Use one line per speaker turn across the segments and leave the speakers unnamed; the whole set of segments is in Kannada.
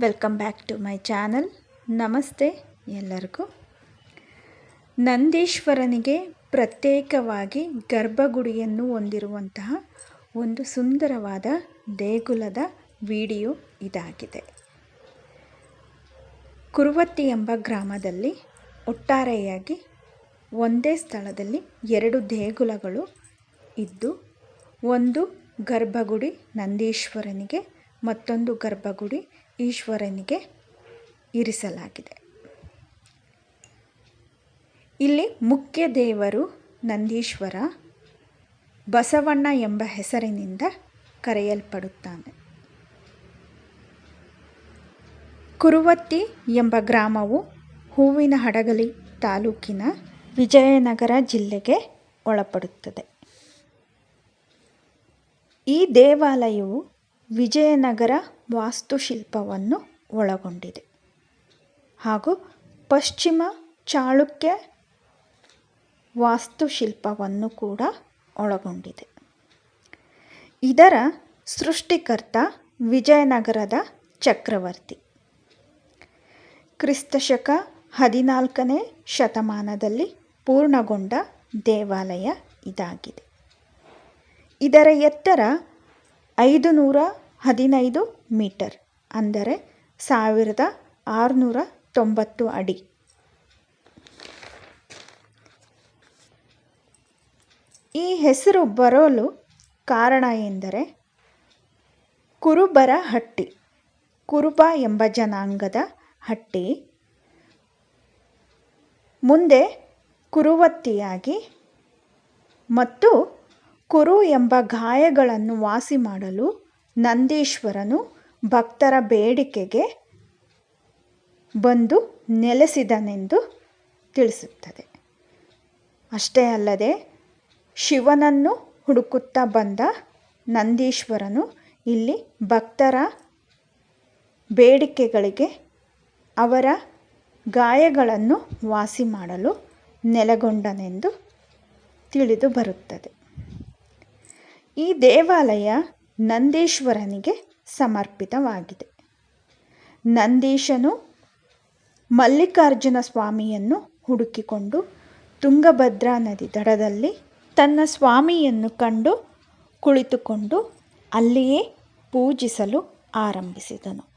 Welcome back to my channel ನಮಸ್ತೆ ಎಲ್ಲರಿಗೂ. ನಂದೀಶ್ವರನಿಗೆ ಪ್ರತ್ಯೇಕವಾಗಿ ಗರ್ಭಗುಡಿಯನ್ನು ಹೊಂದಿರುವಂತಹ ಒಂದು ಸುಂದರವಾದ ದೇಗುಲದ ವಿಡಿಯೋ ಇದಾಗಿದೆ. ಕುರುವತ್ತಿ ಎಂಬ ಗ್ರಾಮದಲ್ಲಿ ಒಟ್ಟಾರೆಯಾಗಿ ಒಂದೇ ಸ್ಥಳದಲ್ಲಿ ಎರಡು ದೇಗುಲಗಳು ಇದ್ದು, ಒಂದು ಗರ್ಭಗುಡಿ ನಂದೀಶ್ವರನಿಗೆ, ಮತ್ತೊಂದು ಗರ್ಭಗುಡಿ ಈಶ್ವರನಿಗೆ ಇರಿಸಲಾಗಿದೆ. ಇಲ್ಲಿ ಮುಖ್ಯ ದೇವರು ನಂದೀಶ್ವರ ಬಸವಣ್ಣ ಎಂಬ ಹೆಸರಿನಿಂದ ಕರೆಯಲ್ಪಡುತ್ತಾನೆ. ಕುರುವತ್ತಿ ಎಂಬ ಗ್ರಾಮವು ಹೂವಿನ ಹಡಗಲಿ ತಾಲೂಕಿನ ವಿಜಯನಗರ ಜಿಲ್ಲೆಗೆ ಒಳಪಡುತ್ತದೆ. ಈ ದೇವಾಲಯವು ವಿಜಯನಗರ ವಾಸ್ತುಶಿಲ್ಪವನ್ನು ಒಳಗೊಂಡಿದೆ. ಹಾಗೂ ಪಶ್ಚಿಮ ಚಾಳುಕ್ಯ ವಾಸ್ತುಶಿಲ್ಪವನ್ನು ಕೂಡ ಒಳಗೊಂಡಿದೆ. ಇದರ ಸೃಷ್ಟಿಕರ್ತ ವಿಜಯನಗರದ ಚಕ್ರವರ್ತಿ. ಕ್ರಿಸ್ತಶಕ ಹದಿನಾಲ್ಕನೇ ಶತಮಾನದಲ್ಲಿ ಪೂರ್ಣಗೊಂಡ ದೇವಾಲಯ ಇದಾಗಿದೆ. ಇದರ ಎತ್ತರ ಐದು ನೂರ ಹದಿನೈದು ಮೀಟರ್, ಅಂದರೆ ಸಾವಿರದ ಆರುನೂರ ತೊಂಬತ್ತು ಅಡಿ. ಈ ಹೆಸರು ಬರಲು ಕಾರಣ ಎಂದರೆ ಕುರುಬರ ಹಟ್ಟಿ ಕುರುಬ ಎಂಬ ಜನಾಂಗದ ಹಟ್ಟಿ. ಮುಂದೆ ಕುರುವತ್ತಿಯಾಗಿ ಮತ್ತು ಕುರು ಎಂಬ ಗಾಯಗಳನ್ನು ವಾಸಿ ಮಾಡಲು ನಂದೀಶ್ವರನು ಭಕ್ತರ ಬೇಡಿಕೆಗೆ ಬಂದು ನೆಲೆಸಿದನೆಂದು ತಿಳಿಸುತ್ತದೆ. ಅಷ್ಟೇ ಅಲ್ಲದೆ ಶಿವನನ್ನು ಹುಡುಕುತ್ತಾ ಬಂದ ನಂದೀಶ್ವರನು ಇಲ್ಲಿ ಭಕ್ತರ ಬೇಡಿಕೆಗಳಿಗೆ ಅವರ ಗಾಯಗಳನ್ನು ವಾಸಿ ಮಾಡಲು ನೆಲೆಗೊಂಡನೆಂದು ತಿಳಿದು ಬರುತ್ತದೆ. ಈ ದೇವಾಲಯ ನಂದೀಶ್ವರನಿಗೆ ಸಮರ್ಪಿತವಾಗಿದೆ. ನಂದೀಶನು ಮಲ್ಲಿಕಾರ್ಜುನ ಸ್ವಾಮಿಯನ್ನು ಹುಡುಕಿಕೊಂಡು ತುಂಗಭದ್ರಾ ನದಿ ದಡದಲ್ಲಿ ತನ್ನ ಸ್ವಾಮಿಯನ್ನು ಕಂಡು ಕುಳಿತುಕೊಂಡು ಅಲ್ಲಿಯೇ ಪೂಜಿಸಲು ಆರಂಭಿಸಿದನು.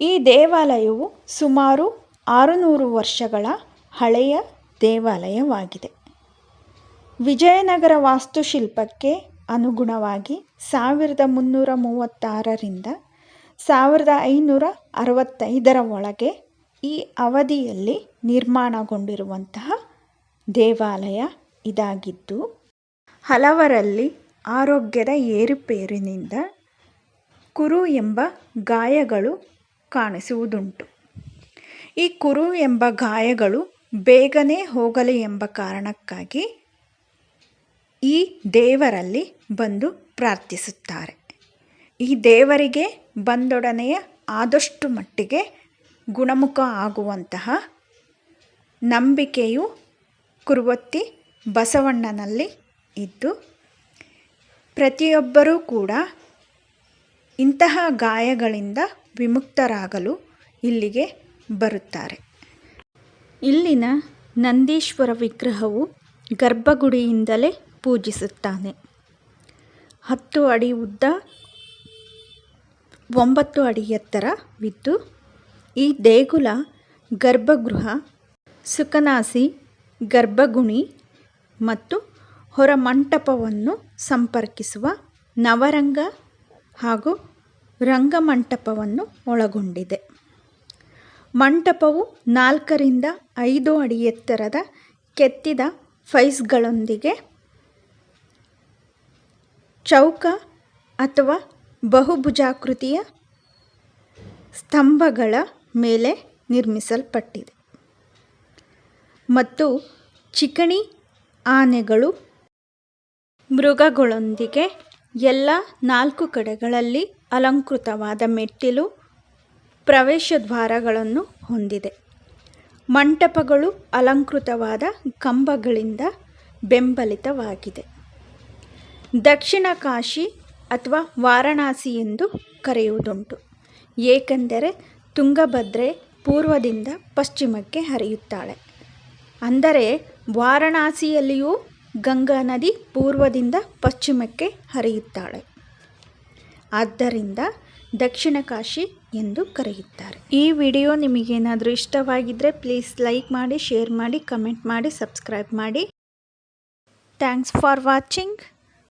ಈ ದೇವಾಲಯವು ಸುಮಾರು ಆರುನೂರು ವರ್ಷಗಳ ಹಳೆಯ ದೇವಾಲಯವಾಗಿದೆ. ವಿಜಯನಗರ ವಾಸ್ತುಶಿಲ್ಪಕ್ಕೆ ಅನುಗುಣವಾಗಿ ಸಾವಿರದ ಮುನ್ನೂರ ಮೂವತ್ತಾರರಿಂದ ಸಾವಿರದ ಐನೂರ ಅರವತ್ತೈದರ ಒಳಗೆ ಈ ಅವಧಿಯಲ್ಲಿ ನಿರ್ಮಾಣಗೊಂಡಿರುವಂತಹ ದೇವಾಲಯ ಇದಾಗಿದ್ದು, ಹಲವರಲ್ಲಿ ಆರೋಗ್ಯದ ಏರುಪೇರಿನಿಂದ ಕುರು ಎಂಬ ಗಾಯಗಳು ಕಾಣಿಸುವುದುಂಟು. ಈ ಕುರು ಎಂಬ ಗಾಯಗಳು ಬೇಗನೆ ಹೋಗಲಿ ಎಂಬ ಕಾರಣಕ್ಕಾಗಿ ಈ ದೇವರಲ್ಲಿ ಬಂದು ಪ್ರಾರ್ಥಿಸುತ್ತಾರೆ. ಈ ದೇವರಿಗೆ ಬಂದೊಡನೆಯ ಆದಷ್ಟು ಮಟ್ಟಿಗೆ ಗುಣಮುಖ ಆಗುವಂತಹ ನಂಬಿಕೆಯು ಕುರುವತ್ತಿ ಬಸವಣ್ಣನಲ್ಲಿ ಇದ್ದು, ಪ್ರತಿಯೊಬ್ಬರೂ ಕೂಡ ಇಂತಹ ಗಾಯಗಳಿಂದ ವಿಮುಕ್ತರಾಗಲು ಇಲ್ಲಿಗೆ ಬರುತ್ತಾರೆ. ಇಲ್ಲಿನ ನಂದೀಶ್ವರ ವಿಗ್ರಹವು ಗರ್ಭಗುಡಿಯಿಂದಲೇ ಪೂಜಿಸುತ್ತಾನೆ. ಹತ್ತು ಅಡಿ ಉದ್ದ ಒಂಬತ್ತು ಅಡಿ ಎತ್ತರವಿದ್ದು ಈ ದೇಗುಲ ಗರ್ಭಗೃಹ, ಸುಕನಾಸಿ, ಗರ್ಭಗುಣಿ ಮತ್ತು ಹೊರಮಂಟಪವನ್ನು ಸಂಪರ್ಕಿಸುವ ನವರಂಗ ಹಾಗೂ ರಂಗಮಂಟಪವನ್ನು ಒಳಗೊಂಡಿದೆ. ಮಂಟಪವು ನಾಲ್ಕರಿಂದ ಐದು ಅಡಿ ಎತ್ತರದ ಕೆತ್ತಿದ ಫೈಸ್ಗಳೊಂದಿಗೆ ಚೌಕ ಅಥವಾ ಬಹುಭುಜಾಕೃತಿಯ ಸ್ತಂಭಗಳ ಮೇಲೆ ನಿರ್ಮಿಸಲ್ಪಟ್ಟಿದೆ. ಮತ್ತು ಚಿಕಣಿ ಆನೆಗಳು ಮೃಗಗಳೊಂದಿಗೆ ಎಲ್ಲ ನಾಲ್ಕು ಕಡೆಗಳಲ್ಲಿ ಅಲಂಕೃತವಾದ ಮೆಟ್ಟಿಲು ಪ್ರವೇಶ ದ್ವಾರಗಳನ್ನು ಹೊಂದಿದೆ. ಮಂಟಪಗಳು ಅಲಂಕೃತವಾದ ಕಂಬಗಳಿಂದ ಬೆಂಬಲಿತವಾಗಿದೆ. ದಕ್ಷಿಣ ಕಾಶಿ ಅಥವಾ ವಾರಣಾಸಿ ಎಂದು ಕರೆಯುವುದುಂಟು. ಏಕೆಂದರೆ ತುಂಗಭದ್ರೆ ಪೂರ್ವದಿಂದ ಪಶ್ಚಿಮಕ್ಕೆ ಹರಿಯುತ್ತಾಳೆ. ಅಂದರೆ ವಾರಣಾಸಿಯಲ್ಲಿಯೂ ಗಂಗಾ ನದಿ ಪೂರ್ವದಿಂದ ಪಶ್ಚಿಮಕ್ಕೆ ಹರಿಯುತ್ತಾಳೆ. ಆದ್ದರಿಂದ ದಕ್ಷಿಣ ಕಾಶಿ ಎಂದು ಕರೆಯುತ್ತಾರೆ. ಈ ವಿಡಿಯೋ ನಿಮಗೇನಾದರೂ ಇಷ್ಟವಾಗಿದ್ದರೆ ಪ್ಲೀಸ್ ಲೈಕ್ ಮಾಡಿ, ಶೇರ್ ಮಾಡಿ, ಕಮೆಂಟ್ ಮಾಡಿ, ಸಬ್ಸ್ಕ್ರೈಬ್ ಮಾಡಿ. Thanks for watching.